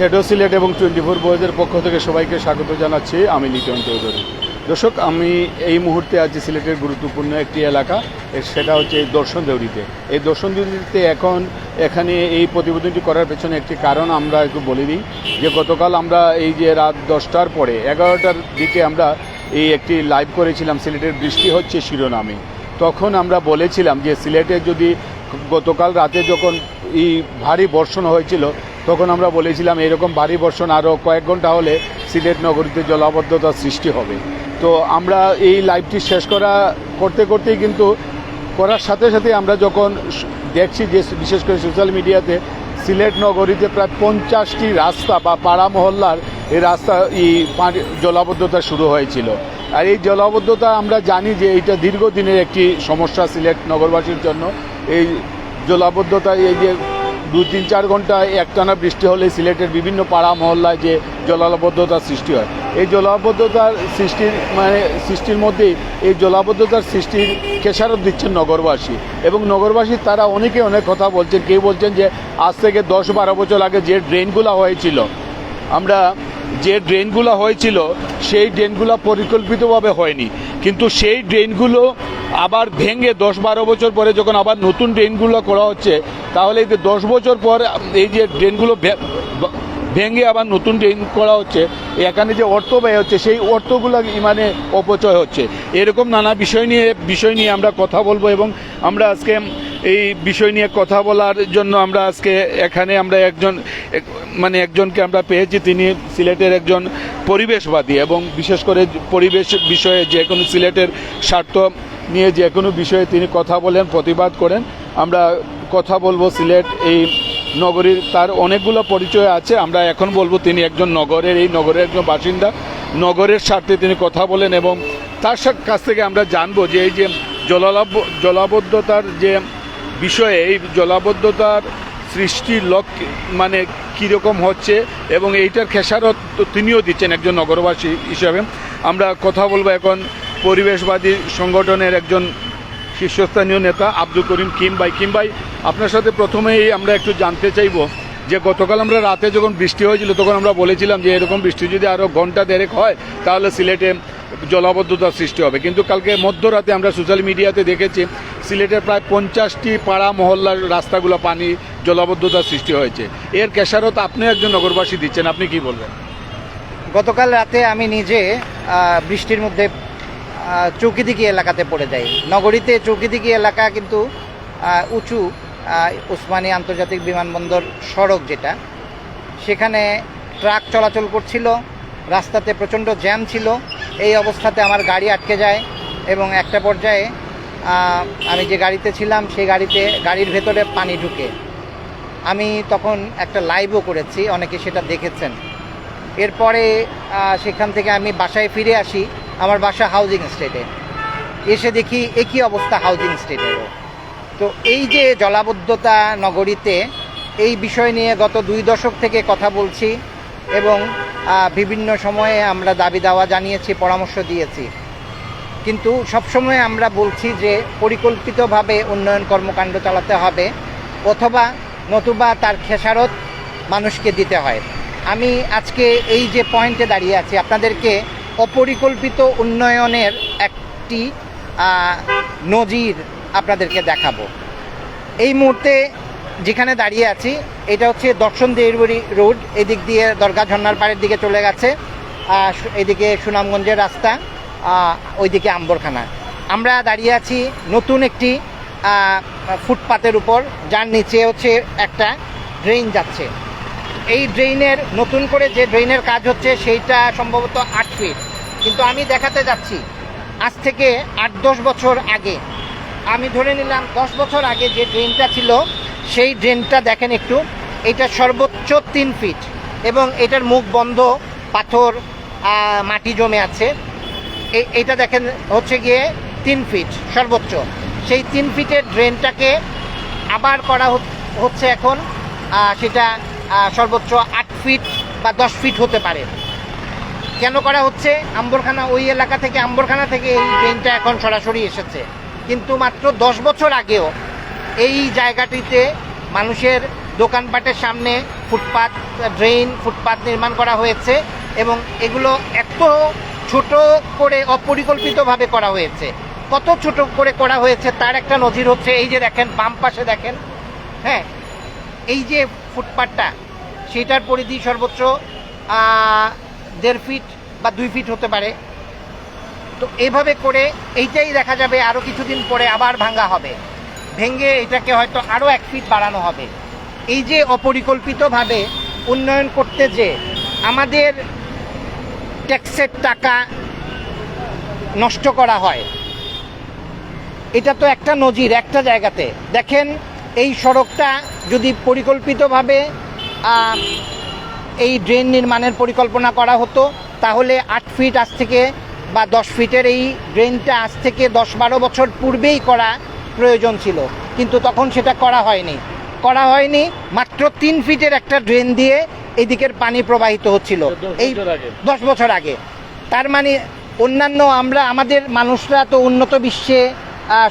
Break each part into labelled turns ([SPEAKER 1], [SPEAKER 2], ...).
[SPEAKER 1] Shadow Sylhet এবং twenty four বয়েজের পক্ষ থেকে সবাইকে স্বাগত জানাচ্ছি। আমি লিটন চৌধুরী। দর্শক, আমি এই মুহূর্তে আছি সিলেটের গুরুত্বপূর্ণ একটি এলাকা সেটা হচ্ছে এই দর্শন দেউরিতে এই দর্শন দেউরিতে এখন, এখানে এই প্রতিবেদনটি করার পেছনে একটি কারণ আমরা একটু বলে দিই, যে গতকাল আমরা এই যে রাত দশটার পরে, এগারোটার দিকে আমরা এই একটি লাইভ করেছিলাম, সিলেটের বৃষ্টি হচ্ছে শিরোনামে। তখন আমরা বলেছিলাম যে সিলেটে যদি গতকাল রাতে যখন এই ভারী বর্ষণ হয়েছিল তখন আমরা বলেছিলাম, এরকম ভারী বর্ষণ আরও কয়েক ঘণ্টা হলে সিলেট নগরীতে জলাবদ্ধতার সৃষ্টি হবে। তো আমরা এই লাইভটি শেষ করা, করতে করতেই কিন্তু করার সাথে সাথে আমরা যখন দেখছি যে বিশেষ করে সোশ্যাল মিডিয়াতে সিলেট নগরীতে প্রায় পঞ্চাশটি রাস্তা বা পাড়া মহল্লার এই রাস্তা এই জলাবদ্ধতা শুরু হয়েছিল। আর এই জলাবদ্ধতা আমরা জানি যে এইটা দীর্ঘদিনের একটি সমস্যা সিলেট নগরবাসীর জন্য। এই জলাবদ্ধতা, এই যে দু তিন চার ঘণ্টা একটানা বৃষ্টি হলে সিলেটের বিভিন্ন পাড়া মহল্লায় যে জলাবদ্ধতার সৃষ্টি হয়। এই জলাবদ্ধতার সৃষ্টির মানে সৃষ্টির মধ্যেই এই জলাবদ্ধতার সৃষ্টির খেসারত দিচ্ছেন নগরবাসী এবং নগরবাসী তারা অনেকে অনেক কথা বলছেন। কেউ বলছেন যে আজ থেকে দশ বারো বছর আগে যে ড্রেনগুলো হয়েছিল, আমরা যে ড্রেনগুলো হয়েছিল সেই ড্রেনগুলো পরিকল্পিতভাবে হয়নি। কিন্তু সেই ড্রেনগুলো আবার ভেঙে দশ বারো বছর পরে যখন আবার নতুন ড্রেনগুলো করা হচ্ছে তাহলে এই যে দশ বছর পর এই যে ড্রেনগুলো ভেঙে আবার নতুন ড্রেন করা হচ্ছে, এখানে যে অর্থ ব্যয় হচ্ছে, সেই অর্থগুলো মানে অপচয় হচ্ছে? এরকম নানা বিষয় নিয়ে বিষয় নিয়ে আমরা কথা বলব এবং আমরা আজকে এই বিষয় নিয়ে কথা বলার জন্য আমরা আজকে এখানে আমরা একজন মানে একজনকে আমরা পেয়েছি, তিনি সিলেটের একজন পরিবেশবাদী এবং বিশেষ করে পরিবেশ বিষয়ে যে কোনো সিলেটের স্বার্থ নিয়ে যে কোনো বিষয়ে তিনি কথা বলেন, প্রতিবাদ করেন। আমরা কথা বলব সিলেট এই নগরীর, তার অনেকগুলো পরিচয় আছে। আমরা এখন বলব তিনি একজন নগরের, এই নগরের একজন বাসিন্দা। নগরের স্বার্থে তিনি কথা বলেন এবং তার কাছ থেকে আমরা জানব যে এই যে জলালাব, জলাবদ্ধতার যে বিষয়ে, এই জলাবদ্ধতার সৃষ্টির লক্ষ্য মানে কীরকম হচ্ছে এবং এইটার খেসারত তিনিও দিচ্ছেন একজন নগরবাসী হিসাবে। আমরা কথা বলব এখন পরিবেশবাদী সংগঠনের একজন শীর্ষস্থানীয় নেতা আব্দুল করিম কিম ভাই। কিম আপনার সাথে প্রথমেই আমরা একটু জানতে চাইব যে গতকাল আমরা রাতে যখন বৃষ্টি হয়েছিল, তখন আমরা বলেছিলাম যে এরকম বৃষ্টি যদি আরও ঘণ্টা দেড়েক হয়, তাহলে সিলেটে জলাবদ্ধতার সৃষ্টি হবে। কিন্তু কালকে মধ্যরাতে আমরা সোশ্যাল মিডিয়াতে দেখেছি, সিলেটের প্রায় পঞ্চাশটি পাড়া মহল্লার রাস্তাগুলো পানি জলাবদ্ধতার সৃষ্টি হয়েছে। এর কেশারত আপনি একজন নগরবাসী দিচ্ছেন, আপনি কি বলবেন?
[SPEAKER 2] গতকাল রাতে আমি নিজে বৃষ্টির মধ্যে চৌকিদিঘি এলাকাতে পড়ে যায়। নগরীতে চৌকিদিঘি এলাকা কিন্তু উঁচু উসমানী আন্তর্জাতিক বিমানবন্দর সড়ক যেটা। সেখানে ট্রাক চলাচল করছিল, রাস্তাতে প্রচণ্ড জ্যাম ছিল। এই অবস্থাতে আমার গাড়ি আটকে যায় এবং একটা পর্যায়ে আমি যে গাড়িতে ছিলাম, সেই গাড়িতে, গাড়ির ভেতরে পানি ঢুকে। আমি তখন একটা লাইভও করেছি, অনেকে সেটা দেখেছেন। এরপরে সেখান থেকে আমি বাসায় ফিরে আসি। আমার বাসা হাউজিং স্টেটে এসে দেখি একই অবস্থা হাউজিং স্টেটেরও তো এই যে জলাবদ্ধতা নগরীতে এই বিষয় নিয়ে গত দুই দশক থেকে কথা বলছি এবং বিভিন্ন সময়ে আমরা দাবি দাওয়া জানিয়েছি, পরামর্শ দিয়েছি। কিন্তু সবসময় আমরা বলছি যে পরিকল্পিতভাবে উন্নয়ন কর্মকাণ্ড চালাতে হবে অথবা নতুবা তার খেসারত মানুষকে দিতে হয়। আমি আজকে এই যে পয়েন্টে দাঁড়িয়ে আছি, আপনাদেরকে অপরিকল্পিত উন্নয়নের একটি নজির আপনাদেরকে দেখাবো। এই মুহূর্তে যেখানে দাঁড়িয়ে আছি, এটা হচ্ছে দর্শন দেড়বড়ি রোড, এদিক দিয়ে দরগা ঝর্নার পাড়ের দিকে চলে গেছে এদিকে সুনামগঞ্জের রাস্তা ওইদিকে আম্বরখানা। আমরা দাঁড়িয়ে আছি নতুন একটি ফুটপাতের উপর, যার নিচে হচ্ছে একটা ড্রেন যাচ্ছে। এই ড্রেনের, নতুন করে যে ড্রেনের কাজ হচ্ছে, সেইটা সম্ভবত আট ফিট। কিন্তু আমি দেখাতে যাচ্ছি। আজ থেকে আট, দশ বছর আগে। আমি ধরে নিলাম, দশ বছর আগে যে ড্রেনটা ছিল, সেই ড্রেনটা দেখেন একটু। এটা সর্বোচ্চ তিন ফিট এবং এটার মুখ বন্ধ, পাথর মাটি জমে আছে। এইটা দেখেন হচ্ছে গিয়ে তিন ফিট, সর্বোচ্চ। সেই তিন ফিটের ড্রেনটাকে আবার করা হচ- হচ্ছে এখন সেটা সর্বোচ্চ আট ফিট বা দশ ফিট হতে পারে। কেন করা হচ্ছে? আম্বরখানা ওই এলাকা থেকে, আম্বরখানা থেকে এই ট্রেনটা এখন সরাসরি এসেছে। কিন্তু মাত্র দশ বছর আগেও এই জায়গাটিতে মানুষের দোকানপাটের সামনে ফুটপাত ড্রেন ফুটপাত নির্মাণ করা হয়েছে এবং এগুলো এত ছোট করে অপরিকল্পিতভাবে করা হয়েছে। কত ছোট করে করা হয়েছে তার একটা নজির হচ্ছে এই যে দেখেন, বাম পাশে দেখেন হ্যাঁ? এই যে ফুটপাতটা, সেটার পরিধি সর্বোচ্চ দেড় ফিট বা দুই ফিট হতে পারে। তো এইভাবে করে এইটাই দেখা যাবে আরও কিছুদিন পরে আবার ভাঙা হবে। ভেঙে এটাকে হয়তো আরও এক ফিট বাড়ানো হবে। এই যে অপরিকল্পিতভাবে উন্নয়ন করতে যে আমাদের ট্যাক্সের টাকা নষ্ট করা হয়, এটা তো একটা নজির একটা জায়গাতে। দেখেন, এই সড়কটা যদি পরিকল্পিতভাবে এই ড্রেন নির্মাণের পরিকল্পনা করা হতো তাহলে আট ফিট আজ থেকে বা দশ ফিটের এই ড্রেনটা আজ থেকে দশ বারো বছর পূর্বেই করা প্রয়োজন ছিল। কিন্তু তখন সেটা করা হয়নি। করা হয়নি মাত্র তিন ফিটের একটা ড্রেন দিয়ে এদিকের পানি প্রবাহিত হচ্ছিল। এই দশ বছর আগে। তার মানে অন্যান্য আমরা আমাদের মানুষরা তো উন্নত বিশ্বে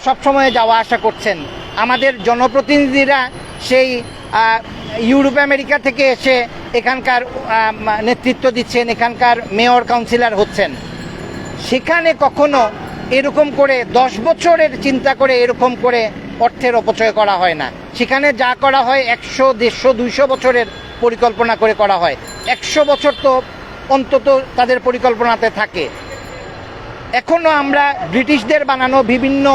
[SPEAKER 2] সবসময় যাওয়া আসা করছেন। আমাদের জনপ্রতিনিধিরা সেই ইউরোপ, আমেরিকা থেকে এসে এখানকার নেতৃত্ব দিচ্ছেন, এখানকার মেয়র কাউন্সিলর হচ্ছেন। সেখানে কখনো এরকম করে দশ বছরের চিন্তা করে এরকম করে অর্থের অপচয় করা হয় না। সেখানে যা করা হয় একশো, দেড়শো, দুইশো বছরের পরিকল্পনা করে করা হয়। একশো বছর তো অন্তত তাদের পরিকল্পনাতে থাকে। এখনও আমরা ব্রিটিশদের বানানো বিভিন্ন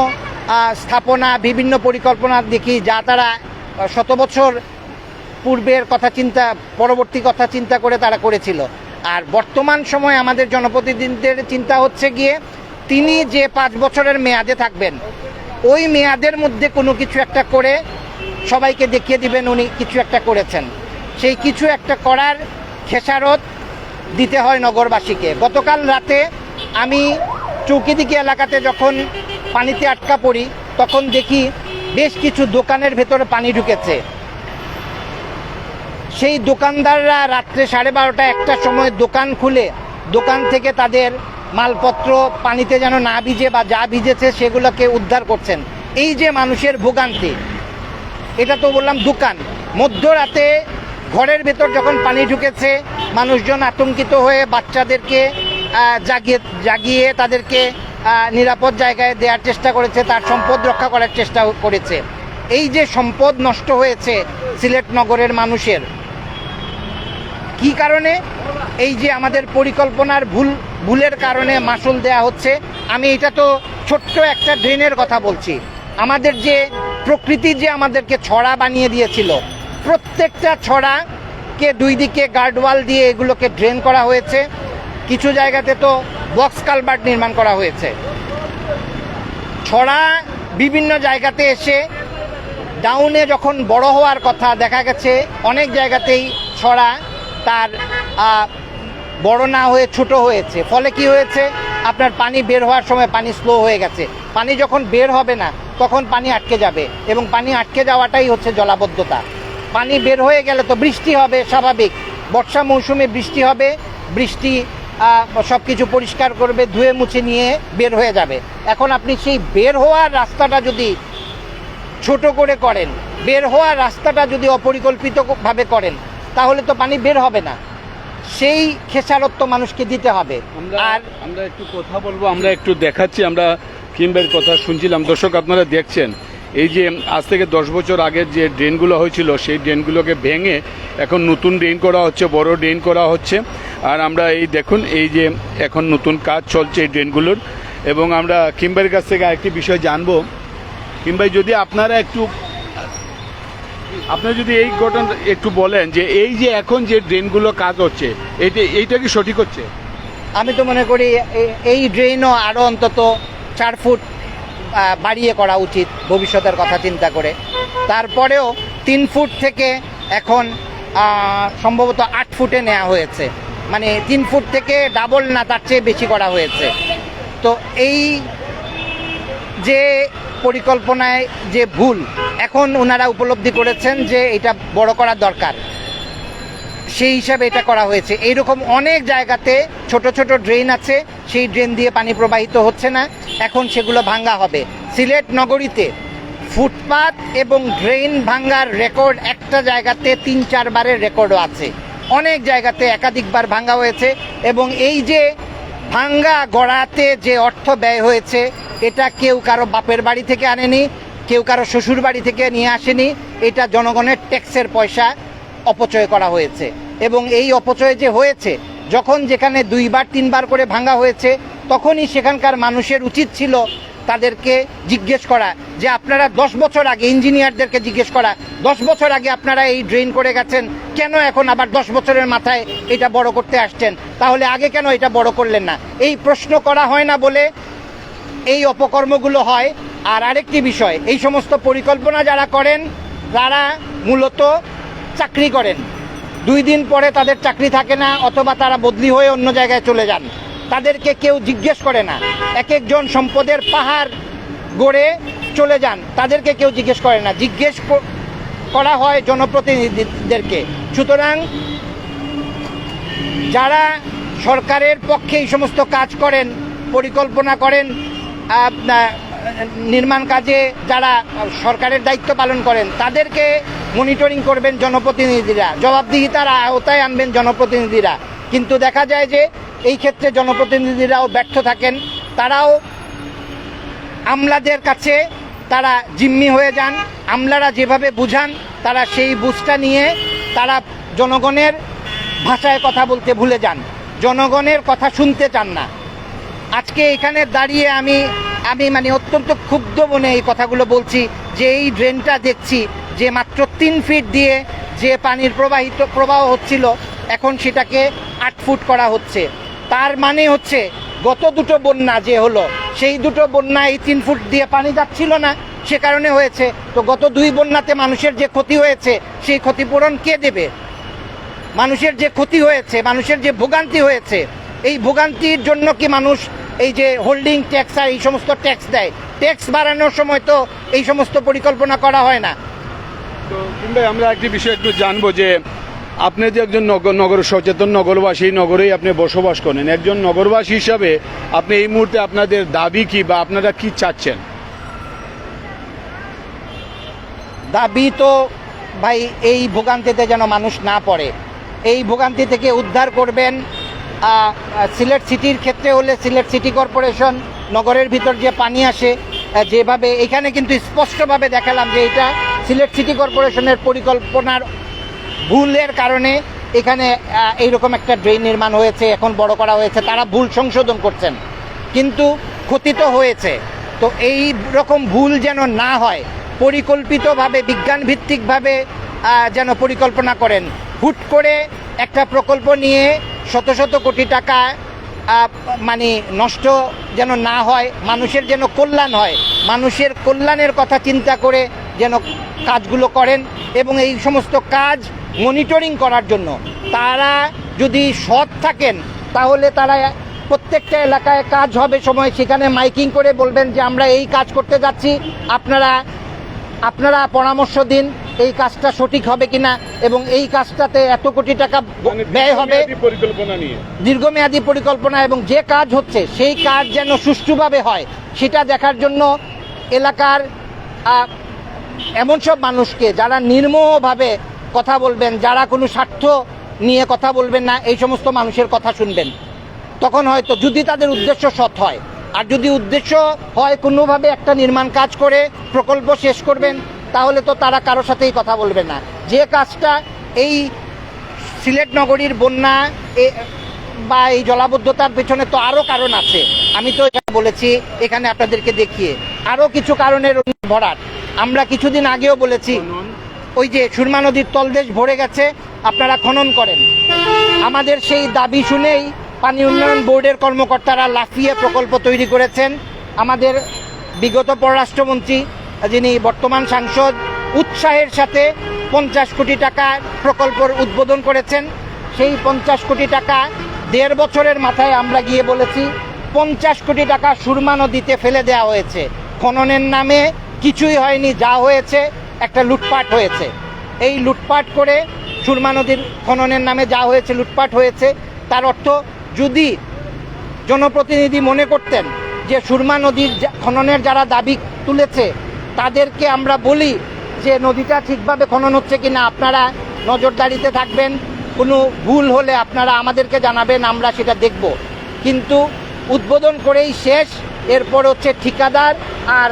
[SPEAKER 2] স্থাপনা, বিভিন্ন পরিকল্পনা দেখি যা তারা শত বছর পূর্বের কথা চিন্তা, পরবর্তী কথা চিন্তা করে তারা করেছিল। আর বর্তমান সময়ে আমাদের জনপ্রতিনিধিদের চিন্তা হচ্ছে গিয়ে, তিনি যে পাঁচ বছরের মেয়াদে থাকবেন, ওই মেয়াদের মধ্যে কোনো কিছু একটা করে সবাইকে দেখিয়ে দিবেন উনি কিছু একটা করেছেন। সেই কিছু একটা করার খেসারত দিতে হয় নগরবাসীকে। গতকাল রাতে আমি চৌকিদিকি এলাকাতে যখন পানিতে আটকা পড়ি, তখন দেখি বেশ কিছু দোকানের ভেতরে পানি ঢুকেছে। সেই দোকানদাররা রাত্রে সাড়ে বারোটা একটার সময় দোকান খুলে, দোকান থেকে তাদের মালপত্র পানিতে যেন না ভিজে বা যা ভিজেছে সেগুলোকে উদ্ধার করছেন। এই যে মানুষের ভোগান্তি, এটা তো বললাম দোকান। মধ্যরাতে ঘরের ভেতর যখন পানি ঢুকেছে, মানুষজন আতঙ্কিত হয়ে বাচ্চাদেরকে জাগিয়ে জাগিয়ে তাদেরকে নিরাপদ জায়গায় দেওয়ার চেষ্টা করেছে, তার সম্পদ রক্ষা করার চেষ্টা করেছে। এই যে সম্পদ নষ্ট হয়েছে সিলেট নগরের মানুষের কি কারণে? এই যে আমাদের পরিকল্পনার ভুল, ভুলের কারণে মাসুল দেয়া হচ্ছে, আমি এটা তো ছোট্ট একটা ড্রেনের কথা বলছি। আমাদের যে প্রকৃতি যে আমাদেরকে ছড়া বানিয়ে দিয়েছিল, প্রত্যেকটা ছড়াকে দুই দিকে গার্ডওয়াল দিয়ে এগুলোকে ড্রেন করা হয়েছে। কিছু জায়গাতে তো বক্স কালভার্ট নির্মাণ করা হয়েছে। ছড়া বিভিন্ন জায়গাতে এসে ডাউনে যখন বড় হওয়ার কথা দেখা গেছে, অনেক জায়গাতেই ছড়া তার বড় না হয়ে ছোট হয়েছে। ফলে কি হয়েছে? আপনার পানি বের হওয়ার সময় পানি স্লো হয়ে গেছে। পানি যখন বের হবে না, তখন পানি আটকে যাবে এবং পানি আটকে যাওয়াটাই হচ্ছে জলাবদ্ধতা। পানি বের হয়ে গেলে তো বৃষ্টি হবে, স্বাভাবিক। বর্ষা মৌসুমে বৃষ্টি হবে, বৃষ্টি সব কিছু পরিষ্কার করবে, ধুয়ে মুছে নিয়ে বের হয়ে যাবে। এখন আপনি সেই বের হওয়ার রাস্তাটা যদি ছোট করে করেন, বের হওয়ার রাস্তাটা যদি অপরিকল্পিতভাবে করেন তাহলে তো পানি বের হবে না। সেই খেসারত তো মানুষকে দিতে হবে। আর
[SPEAKER 1] আমরা একটু কথা বলব আমরা একটু দেখাচ্ছি আমরা কিম্বের কথা শুনছিলাম। দর্শক আপনারা দেখছেন এই যে আজ থেকে দশ বছর আগের যে ড্রেনগুলো হয়েছিল সেই ড্রেনগুলোকে ভেঙে এখন নতুন ড্রেন করা হচ্ছে বড় ড্রেন করা হচ্ছে। আর আমরা এই দেখুন এই যে এখন নতুন কাজ চলছে এই ড্রেনগুলোর। এবং আমরা কিম্বের কাছ থেকে আরেকটি বিষয় জানব। কিংবা যদি আপনারা একটু আপনারা যদি এই ঘটনা একটু বলেন যে এই যে এখন যে ড্রেনগুলো কাজ হচ্ছে এইটা এইটা কি সঠিক হচ্ছে?
[SPEAKER 2] আমি তো মনে করি এই ড্রেনও আরও অন্তত চার ফুট বাড়িয়ে করা উচিত ভবিষ্যতের কথা চিন্তা করে। তারপরেও তিন ফুট থেকে এখন সম্ভবত আট ফুটে নেওয়া হয়েছে। মানে তিন ফুট থেকে ডাবল না, তার চেয়ে বেশি করা হয়েছে। তো এই যে পরিকল্পনায় যে ভুল এখন ওনারা উপলব্ধি করেছেন যে এটা বড় করা দরকার। সেই হিসাবে এটা করা হয়েছে। এইরকম অনেক জায়গাতে ছোট ছোট ড্রেন আছে, সেই ড্রেন দিয়ে পানি প্রবাহিত হচ্ছে না। এখন সেগুলো ভাঙ্গা হবে। সিলেট নগরীতে ফুটপাত এবং ড্রেন ভাঙ্গার রেকর্ড একটা জায়গাতে তিন চারবারের রেকর্ডও আছে। অনেক জায়গাতে একাধিকবার ভাঙ্গা হয়েছে এবং এই যে ভাঙ্গা গড়াতে যে অর্থ ব্যয় হয়েছে এটা কেউ কারও বাপের বাড়ি থেকে আনেনি, কেউ কারও শ্বশুর বাড়ি থেকে নিয়ে আসেনি। এটা জনগণের ট্যাক্সের পয়সা অপচয় করা হয়েছে। এবং এই অপচয় যে হয়েছে, যখন যেখানে দুইবার, তিনবার করে ভাঙা হয়েছে, তখনই সেখানকার মানুষের উচিত ছিল তাদেরকে জিজ্ঞেস করা যে আপনারা দশ বছর আগে, ইঞ্জিনিয়ারদেরকে জিজ্ঞেস করা, দশ বছর আগে আপনারা এই ড্রেন করে গেছেন, কেন এখন আবার দশ বছরের মাথায় এটা বড় করতে আসছেন? তাহলে আগে কেন এটা বড় করলেন না? এই প্রশ্ন করা হয় না বলে এই অপকর্মগুলো হয়। আর আরেকটি বিষয়, এই সমস্ত পরিকল্পনা যারা করেন, তারা মূলত চাকরি করেন। দুই দিন পরে তাদের চাকরি থাকে না, অথবা তারা বদলি হয়ে অন্য জায়গায় চলে যান। তাদেরকে কেউ জিজ্ঞেস করে না। এক একজন সম্পদের পাহাড় গড়ে চলে যান, তাদেরকে কেউ জিজ্ঞেস করে না। জিজ্ঞেস করা হয় জনপ্রতিনিধিদেরকে। সুতরাং যারা সরকারের পক্ষে এই সমস্ত কাজ করেন, পরিকল্পনা করেন নির্মাণ কাজে যারা সরকারের দায়িত্ব পালন করেন, তাদেরকে মনিটরিং করবেন জনপ্রতিনিধিরা। জবাবদিহিতার আওতায় আনবেন জনপ্রতিনিধিরা। কিন্তু দেখা যায় যে, এই ক্ষেত্রে জনপ্রতিনিধিরাও ব্যর্থ থাকেন। তারাও আমলাদের কাছে তারা জিম্মি হয়ে যান, আমলারা যেভাবে বুঝান, তারা সেই বুঝটা নিয়ে তারা জনগণের ভাষায় কথা বলতে ভুলে যান। জনগণের কথা শুনতে চান না। আজকে এখানে দাঁড়িয়ে আমি আমি মানে অত্যন্ত ক্ষুব্ধ মনে এই কথাগুলো বলছি, যে এই ড্রেনটা দেখছি, যে মাত্র তিন ফিট দিয়ে যে পানির প্রবাহিত প্রবাহ হচ্ছিল, এখন সেটাকে আট ফুট করা হচ্ছে। তার মানে হচ্ছে, গত দুটো বন্যা যে হলো, সেই দুটো বন্যা এই তিন ফুট দিয়ে পানি যাচ্ছিল না, সে কারণে হয়েছে। তো গত দুই বন্যাতে মানুষের যে ক্ষতি হয়েছে, সেই ক্ষতিপূরণ কে দেবে? মানুষের যে ক্ষতি হয়েছে, মানুষের যে ভোগান্তি হয়েছে, এই ভোগান্তির জন্য কি মানুষ এই যে হোল্ডিং ট্যাক্স আর এই সমস্ত ট্যাক্স দেয়। ট্যাক্স বাড়ানোর সময় তো এই সমস্ত পরিকল্পনা করা হয় না।
[SPEAKER 1] তো কিংবা আমরা একটি বিষয় একটু জানব যে আপনি যে একজন নগর নগর সচেতন নগরবাসী নগরেই আপনি বসবাস করেন। একজন নগরবাসী হিসাবে আপনি এই মুহূর্তে আপনাদের দাবি কি বা আপনারা কি চাচ্ছেন?
[SPEAKER 2] দাবি তো ভাই এই ভোগান্তিতে যেন মানুষ না পড়ে। এই ভোগান্তি থেকে উদ্ধার করবেন সিলেট সিটির ক্ষেত্রে হলে সিলেট সিটি কর্পোরেশন নগরের ভিতর যে পানি আসে যেভাবে, এখানে কিন্তু স্পষ্টভাবে দেখালাম যে এটা সিলেট সিটি কর্পোরেশনের পরিকল্পনার ভুলের কারণে এখানে এইরকম একটা ড্রেন নির্মাণ হয়েছে, এখন বড় করা হয়েছে, তারা ভুল সংশোধন করছেন। কিন্তু ক্ষতি তো হয়েছে। তো এই রকম ভুল যেন না হয়, পরিকল্পিতভাবে বিজ্ঞান ভিত্তিকভাবে যেন পরিকল্পনা করেন, হুট করে একটা প্রকল্প নিয়ে শত শত কোটি টাকা মানে নষ্ট যেন না হয়, মানুষের যেন কল্যাণ হয়, মানুষের কল্যাণের কথা চিন্তা করে যেন কাজগুলো করেন এবং এই সমস্ত কাজ মনিটরিং করার জন্য। তারা যদি সৎ থাকেন, তাহলে তারা প্রত্যেকটা এলাকায় কাজ হবে সময়। সেখানে মাইকিং করে বলবেন যে, আমরা এই কাজ করতে যাচ্ছি। আপনারা আপনারা পরামর্শ দিন এই কাজটা সঠিক হবে কিনা এবং এই কাজটাতে এত কোটি টাকা ব্যয় হবে।
[SPEAKER 1] পরিকল্পনা নিয়ে।
[SPEAKER 2] দীর্ঘমেয়াদী পরিকল্পনা এবং যে কাজ হচ্ছে সেই কাজ যেন সুষ্ঠুভাবে হয় সেটা দেখার জন্য এলাকার এমন সব মানুষকে যারা নির্মোহভাবে কথা বলবেন যারা কোনো স্বার্থ নিয়ে কথা বলবেন না এই সমস্ত মানুষের কথা শুনবেন। তখন হয়তো যদি তাদের উদ্দেশ্য সৎ হয় আর যদি উদ্দেশ্য হয় কোনোভাবে একটা নির্মাণ কাজ করে, প্রকল্প শেষ করবেন, তাহলে তো তারা কারোর সাথেই কথা বলবে না। যে কাজটা এই সিলেট নগরীর বন্যা বা এই জলাবদ্ধতার পেছনে তো আরও কারণ আছে। আমি তো বলেছি, এখানে আপনাদেরকে দেখিয়ে। আরও কিছু কারণের ভরাট। আমরা কিছুদিন আগেও বলেছি, ওই যে সুরমা নদীর তলদেশ ভরে গেছে, আপনারা খনন করেন। আমাদের সেই দাবি শুনেই পানি উন্নয়ন বোর্ডের কর্মকর্তারা লাফিয়ে প্রকল্প তৈরি করেছেন। আমাদের বিগত পররাষ্ট্রমন্ত্রী, যিনি বর্তমান সাংসদ, উৎসাহের সাথে পঞ্চাশ কোটি টাকা প্রকল্পর উদ্বোধন করেছেন। সেই পঞ্চাশ কোটি টাকা দেড় বছরের মাথায় আমরা গিয়ে বলেছি, পঞ্চাশ কোটি টাকা সুরমা নদীতে ফেলে দেওয়া হয়েছে। খননের নামে কিছুই হয়নি, যা হয়েছে, একটা লুটপাট হয়েছে। এই লুটপাট করে সুরমা নদীর খননের নামে যা হয়েছে, লুটপাট হয়েছে, তার অর্থ যদি জনপ্রতিনিধি মনে করতেন যে সুরমা নদীর খননের যারা দাবি তুলেছে, তাদেরকে আমরা বলি যে নদীটা ঠিকভাবে খনন হচ্ছে কি না আপনারা নজরদারিতে থাকবেন, কোনো ভুল হলে আপনারা আমাদেরকে জানাবেন, আমরা সেটা দেখব। কিন্তু উদ্বোধন করেই শেষ, এরপর হচ্ছে ঠিকাদার আর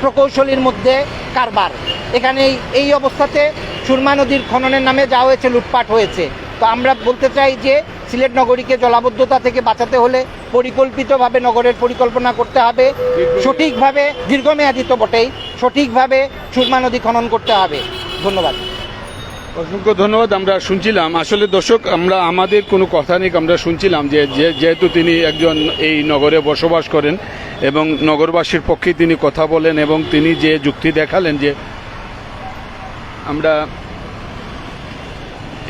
[SPEAKER 2] প্রকৌশলীর মধ্যে কারবার। এখানে এই অবস্থাতে সুরমা নদীর খননের নামে যা হয়েছে, লুটপাট হয়েছে। তো আমরা বলতে চাই যে সিলেট নগরীকে জলাবদ্ধতা থেকে বাঁচাতে হলে পরিকল্পিতভাবে নগরের পরিকল্পনা করতে হবে। সঠিকভাবে দীর্ঘমেয়াদী তো বটেই সঠিকভাবে সুরমা নদী খনন করতে হবে। ধন্যবাদ।
[SPEAKER 1] অসংখ্য ধন্যবাদ, আমরা শুনছিলাম। আসলে দর্শক, আমরা, আমাদের কোনো কথা নেই, আমরা শুনছিলাম যে, যেহেতু তিনি একজন এই নগরে বসবাস করেন এবং নগরবাসীর পক্ষে তিনি কথা বলেন এবং তিনি যে যুক্তি দেখালেন যে আমরা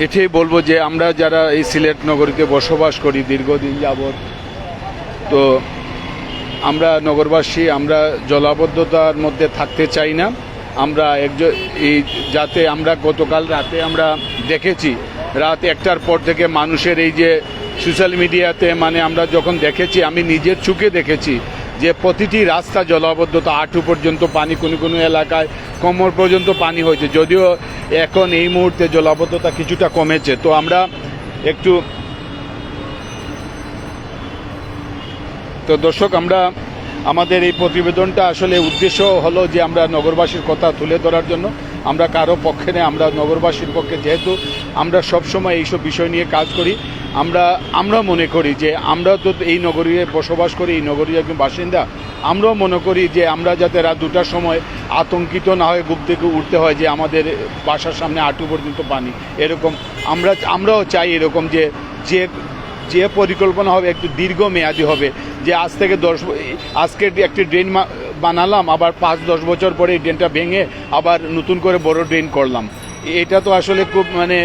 [SPEAKER 1] এটাই বলব যে আমরা যারা এই সিলেট নগরীতে বসবাস করি দীর্ঘদিন যাবৎ, তো আমরা নগরবাসী, আমরা জলাবদ্ধতার মধ্যে থাকতে চাই না। আমরা একজন এই যাতে আমরা গতকাল রাতে আমরা দেখেছি, রাত একটার পর থেকে মানুষের এই যে সোশ্যাল মিডিয়াতে মানে আমরা যখন দেখেছি, আমি নিজের চোখে দেখেছি যে প্রতিটি রাস্তা জলাবদ্ধতা আঁটু পর্যন্ত পানি কোনো কোনো এলাকায়, কোমর পর্যন্ত পানি হয়েছে। যদিও এখন এই মুহূর্তে জলাবদ্ধতা কিছুটা কমেছে। তো আমরা একটু তো দর্শক, আমরা আমাদের এই প্রতিবেদনটা আসলে উদ্দেশ্য হলো যে আমরা নগরবাসীর কথা তুলে ধরার জন্য। আমরা কারও পক্ষে নেই আমরা নগরবাসীর পক্ষে। যেহেতু আমরা সব সময় এইসব বিষয় নিয়ে কাজ করি, আমরা আমরা মনে করি যে আমরা তো এই নগরীতে বসবাস করি, এই নগরীর একজন বাসিন্দা। আমরাও মনে করি যে আমরা যাতে রাত দুটার সময় আতঙ্কিত না হয়ে ঘুম থেকে উঠতে হয় যে আমাদের বাসার সামনে আটু পর্যন্ত পানি। এরকম আমরা, আমরাও চাই এরকম যে যে যে পরিকল্পনা হবে, একটু দীর্ঘমেয়াদী হবে। যে আজ থেকে দশ ব- আজকে একটি ড্রেন বানালাম, আবার পাঁচ, দশ বছর পরে এই ড্রেনটা ভেঙে আবার নতুন করে বড় ড্রেন করলাম। এটা তো আসলে খুব মানে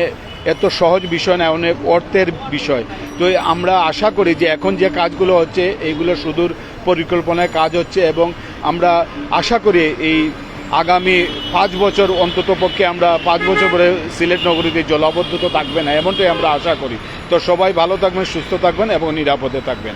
[SPEAKER 1] এত সহজ বিষয় না, অনেক অর্থের বিষয়। তো আমরা আশা করি যে এখন যে কাজগুলো হচ্ছে এইগুলো সুদূর পরিকল্পনায় কাজ হচ্ছে এবং আমরা আশা করি এই আগামী পাঁচ বছর অন্তত পক্ষে আমরা পাঁচ বছর পরে সিলেট নগরীতে জলাবদ্ধতা থাকবে না, এমনটাই আমরা আশা করি। তো সবাই ভালো থাকবেন, সুস্থ থাকবেন এবং নিরাপদে থাকবেন।